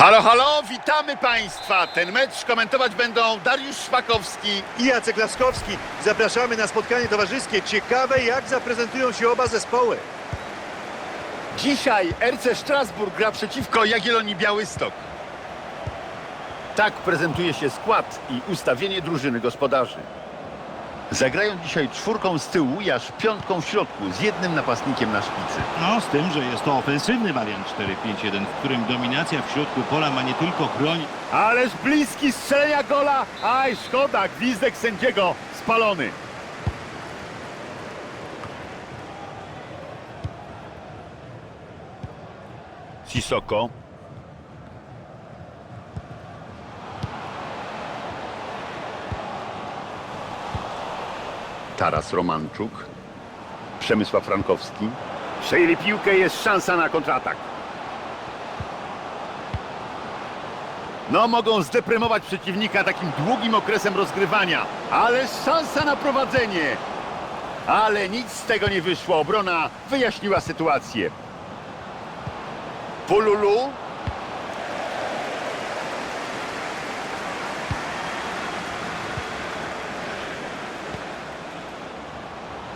Halo, halo, witamy Państwa. Ten mecz komentować będą Dariusz Szpakowski. i Jacek Laskowski. Zapraszamy na spotkanie towarzyskie. Ciekawe, jak zaprezentują się oba zespoły. Dzisiaj RC Strasburg gra przeciwko Jagiellonii Białystok. Tak prezentuje się skład i ustawienie drużyny gospodarzy. Zagrają dzisiaj czwórką z tyłu, i aż piątką w środku, z jednym napastnikiem na szpicy. No, z tym, że jest to ofensywny wariant 4-5-1, w którym dominacja w środku pola ma nie tylko chronić, Ależ bliski strzelenia gola. Aj, szkoda, gwizdek sędziego spalony. Sisoko. Taras Romanczuk. Przemysław Frankowski. Przejęli piłkę, jest szansa na kontratak. No, mogą zdeprymować przeciwnika takim długim okresem rozgrywania, ale szansa na prowadzenie. Ale nic z tego nie wyszło. Obrona wyjaśniła sytuację. Pululu.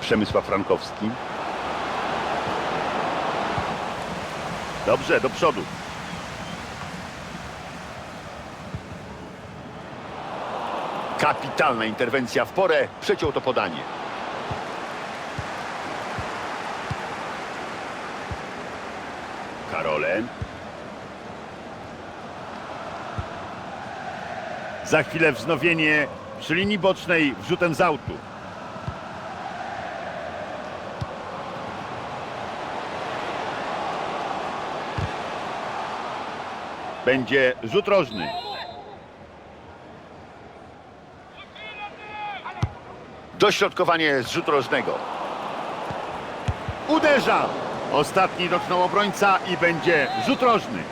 Przemysław Frankowski. Dobrze, do przodu. Kapitalna interwencja w porę. Przeciął to podanie. Karole. Za chwilę wznowienie przy linii bocznej wrzutem z autu. Będzie rzut rożny. Dośrodkowanie z rzutu rożnego. Uderza! Ostatni dotknął obrońca i będzie rzut rożny.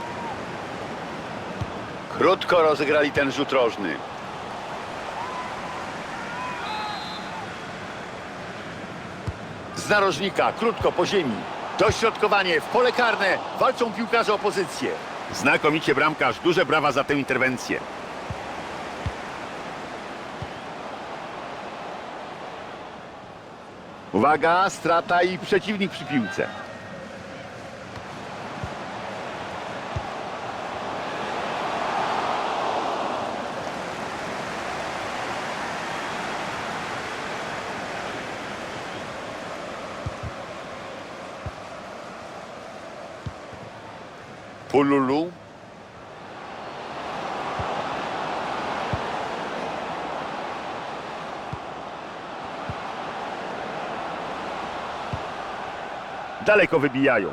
Krótko rozegrali ten rzut rożny. Z narożnika, krótko po ziemi. Dośrodkowanie w pole karne. Walczą piłkarze o pozycję. Znakomicie bramkarz. Duże brawa za tę interwencję. Uwaga, strata i przeciwnik przy piłce. Pululu. Daleko wybijają.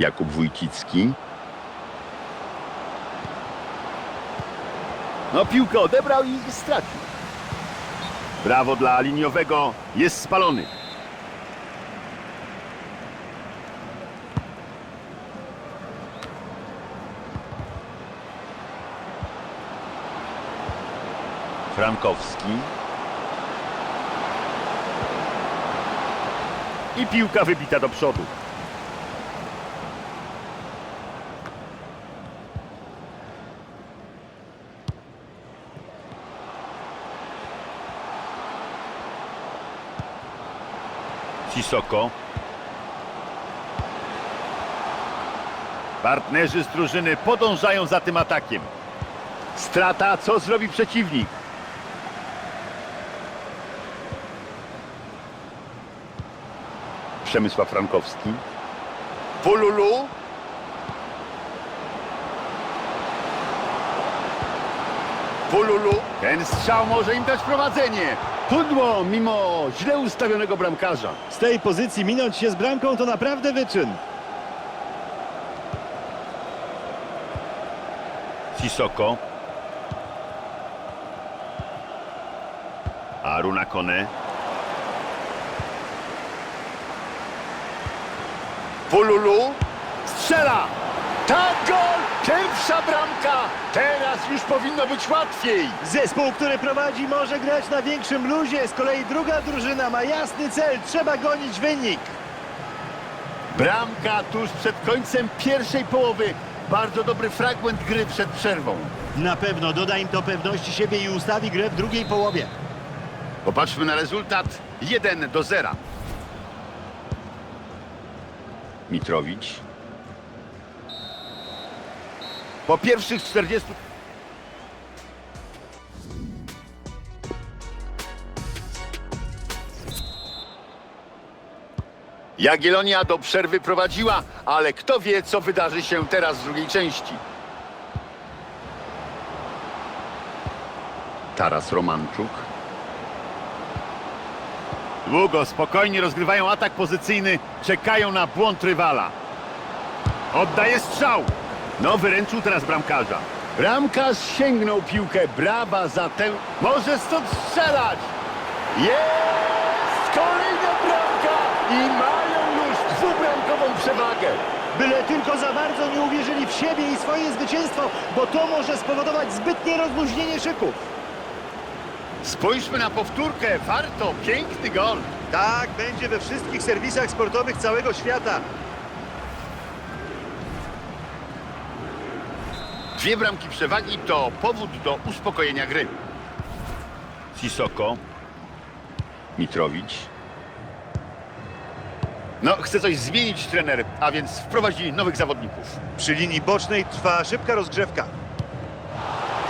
Jakub Wójcicki. No piłkę odebrał i stracił. Brawo dla liniowego. Jest spalony. Frankowski. I piłka wybita do przodu. Sisoko. Partnerzy z drużyny podążają za tym atakiem. Strata, co zrobi przeciwnik? Przemysław Frankowski. Pululu. Pululu. Ten strzał może im dać prowadzenie. Pudło mimo źle ustawionego bramkarza. Z tej pozycji minąć się z bramką to naprawdę wyczyn. Sisoko. Aruna Kone. Pululu. Strzela. Tak gol! Pierwsza bramka! Teraz już powinno być łatwiej. Zespół, który prowadzi, może grać na większym luzie. Z kolei druga drużyna ma jasny cel. Trzeba gonić wynik. Bramka tuż przed końcem pierwszej połowy. Bardzo dobry fragment gry przed przerwą. Na pewno doda im to pewności siebie i ustawi grę w drugiej połowie. Popatrzmy na rezultat 1 do 0. Mitrowicz. Po pierwszych 40. Jagiellonia do przerwy prowadziła, ale kto wie, co wydarzy się teraz w drugiej części. Taras Romanczuk. Długo, spokojnie rozgrywają atak pozycyjny, czekają na błąd rywala. Oddaje strzał. No, wyręczył teraz bramkarza. Bramkarz sięgnął piłkę. Brawa za tę... Może stąd strzelać. Jest! Kolejna bramka! I mają już dwubramkową przewagę. Byle tylko za bardzo nie uwierzyli w siebie i swoje zwycięstwo, bo to może spowodować zbytnie rozluźnienie szyków. Spójrzmy na powtórkę. Warto. Piękny gol. Tak, będzie we wszystkich serwisach sportowych całego świata. Dwie bramki przewagi to powód do uspokojenia gry. Sisoko. Mitrowicz. No, chce coś zmienić trener, a więc wprowadzi nowych zawodników. Przy linii bocznej trwa szybka rozgrzewka.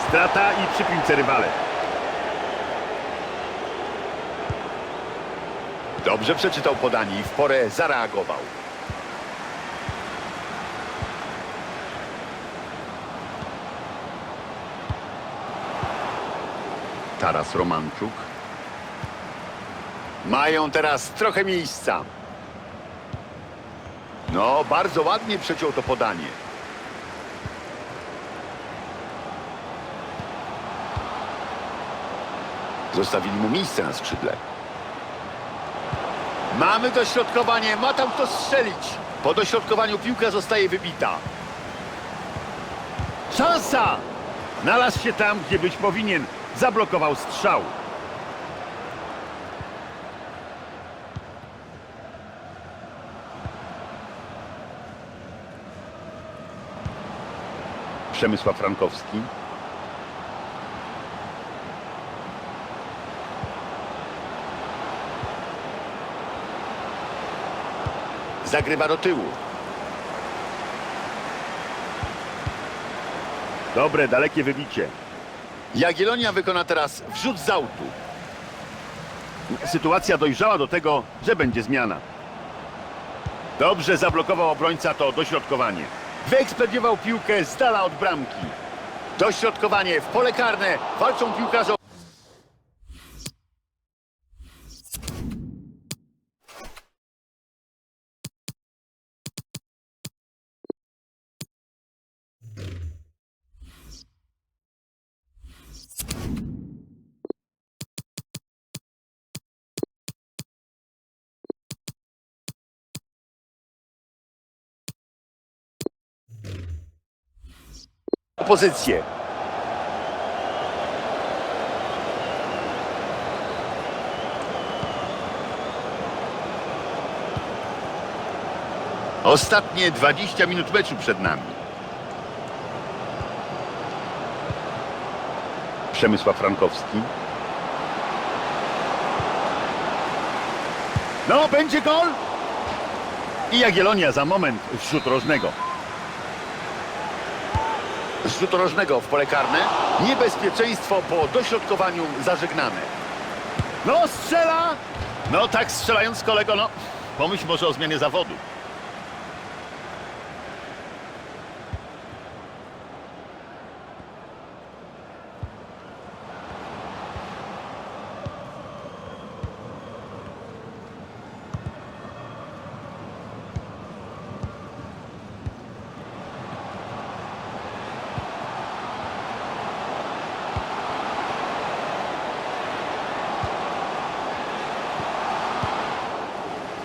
Strata i przy piłce rywale. Dobrze przeczytał podanie i w porę zareagował. Taras Romanczuk. Mają teraz trochę miejsca. No, bardzo ładnie przeciął to podanie. Zostawili mu miejsce na skrzydle. Mamy dośrodkowanie, ma tam kto strzelić. Po dośrodkowaniu piłka zostaje wybita. Szansa! Znalazł się tam, gdzie być powinien. Zablokował strzał. Przemysław Frankowski. Zagrywa do tyłu. Dobre, dalekie wybicie. Jagiellonia wykona teraz wrzut z autu. Sytuacja dojrzała do tego, że będzie zmiana. Dobrze zablokował obrońca to dośrodkowanie. Wyekspediował piłkę z dala od bramki. Dośrodkowanie w pole karne. Walczą piłkarze. Pozycję. Ostatnie 20 minut meczu przed nami. Przemysław Frankowski. No, będzie gol! I Jagiellonia za moment z rzutu rożnego. Z rzutu rożnego w pole karne. Niebezpieczeństwo po dośrodkowaniu zażegnane. No, strzela! No tak strzelając kolego, no pomyśl może o zmianie zawodu.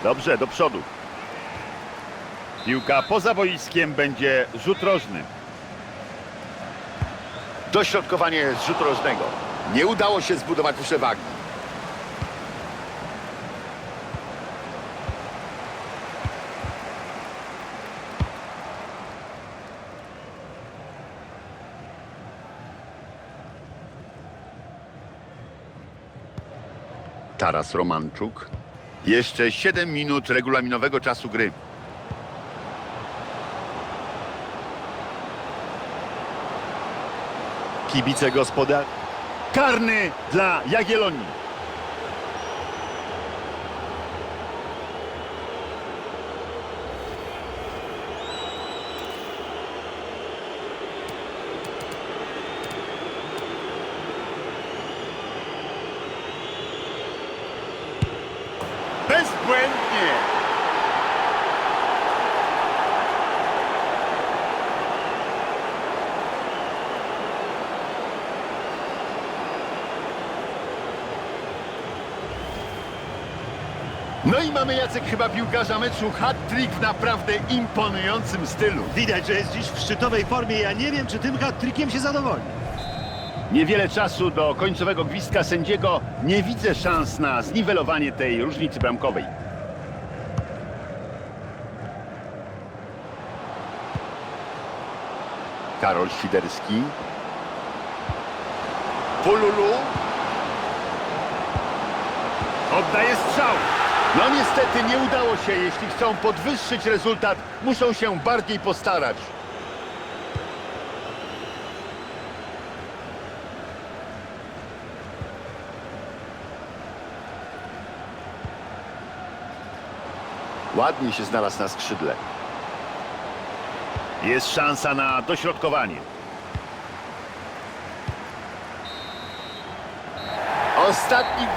Dobrze, do przodu. Piłka poza boiskiem będzie rzut rożny. Dośrodkowanie z rzutu rożnego. Nie udało się zbudować przewagi. Taras Romanczuk jeszcze 7 minut regulaminowego czasu gry. Kibice gospodar... Karny dla Jagiellonii. Bezbłędnie! No i mamy Jacek chyba piłkarza meczu hat-trick w naprawdę imponującym stylu. Widać, że jest dziś w szczytowej formie. Ja nie wiem, czy tym hat-trickiem się zadowoli. Niewiele czasu do końcowego gwizdka sędziego. Nie widzę szans na zniwelowanie tej różnicy bramkowej. Karol Świderski. Pululu. Oddaje strzał. No niestety nie udało się. Jeśli chcą podwyższyć rezultat, muszą się bardziej postarać. Ładnie się znalazł na skrzydle. Jest szansa na dośrodkowanie. Ostatni